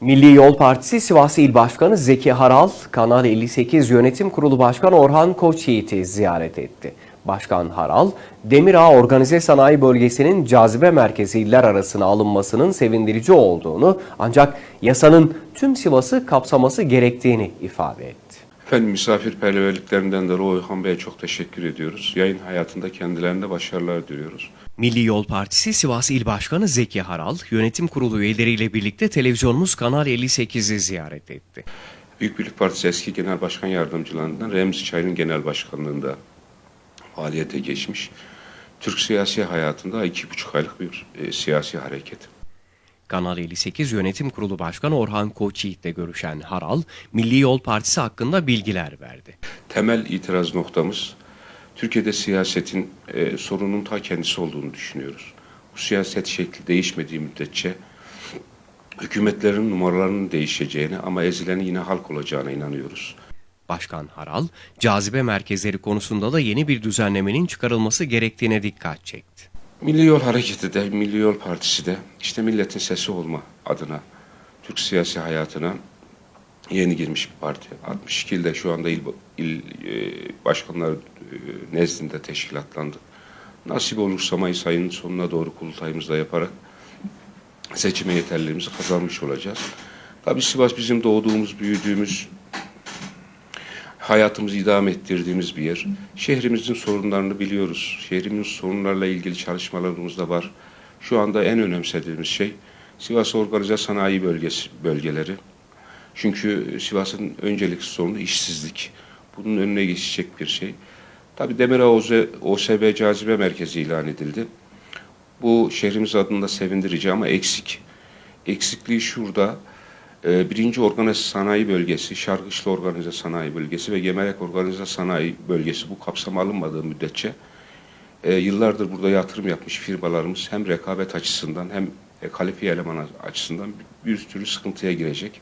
Milli Yol Partisi Sivas İl Başkanı Zeki Haral, Kanal 58 Yönetim Kurulu Başkanı Orhan Koçyiğit'i ziyaret etti. Başkan Haral, Demirağ Organize Sanayi Bölgesi'nin cazibe merkezi iller arasına alınmasının sevindirici olduğunu ancak yasanın tüm Sivas'ı kapsaması gerektiğini ifade etti. Efendim misafirperverliklerinden dolayı Oyhan Bey'e çok teşekkür ediyoruz. Yayın hayatında kendilerine başarılar diliyoruz. Milli Yol Partisi Sivas İl Başkanı Zeki Haral, yönetim kurulu üyeleriyle birlikte televizyonumuz Kanal 58'i ziyaret etti. Büyük Birlik Partisi eski genel başkan yardımcılarından Remzi Çay'ın genel başkanlığında faaliyete geçmiş. Türk siyasi hayatında iki buçuk aylık bir e, siyasi hareket. Kanal 58 Yönetim Kurulu Başkanı Orhan Koçyiğit'le görüşen Haral, Milli Yol Partisi hakkında bilgiler verdi. Temel itiraz noktamız Türkiye'de siyasetin e, sorunun ta kendisi olduğunu düşünüyoruz. Bu siyaset şekli değişmediği müddetçe hükümetlerin numaralarının değişeceğine ama ezilenin yine halk olacağına inanıyoruz. Başkan Haral, cazibe merkezleri konusunda da yeni bir düzenlemenin çıkarılması gerektiğine dikkat çekti. Milli Yol Hareketi de, Milli Yol Partisi de işte milletin sesi olma adına Türk siyasi hayatına yeni girmiş bir parti. 62 ilde şu anda il, il e, başkanları e, nezdinde teşkilatlandı. Nasip olursa Mayıs ayının sonuna doğru kurultayımızda yaparak seçime yeterlilerimizi kazanmış olacağız. Tabii Sivas bizim doğduğumuz, büyüdüğümüz, hayatımızı idame ettirdiğimiz bir yer. Şehrimizin sorunlarını biliyoruz. Şehrimizin sorunlarla ilgili çalışmalarımız da var. Şu anda en önemsediğimiz şey Sivas Organize Sanayi Bölgesi bölgeleri. Çünkü Sivas'ın öncelik sorunu işsizlik. Bunun önüne geçecek bir şey. Tabii Demirağ OSB Cazibe Merkezi ilan edildi. Bu şehrimiz adında sevindirici ama eksik. Eksikliği şurada. Ee, Birinci Organize Sanayi Bölgesi, Şarkışlı Organize Sanayi Bölgesi ve Gemerek Organize Sanayi Bölgesi bu kapsama alınmadığı müddetçe e, yıllardır burada yatırım yapmış firmalarımız hem rekabet açısından hem e, kalifiye eleman açısından bir, sürü sıkıntıya girecek.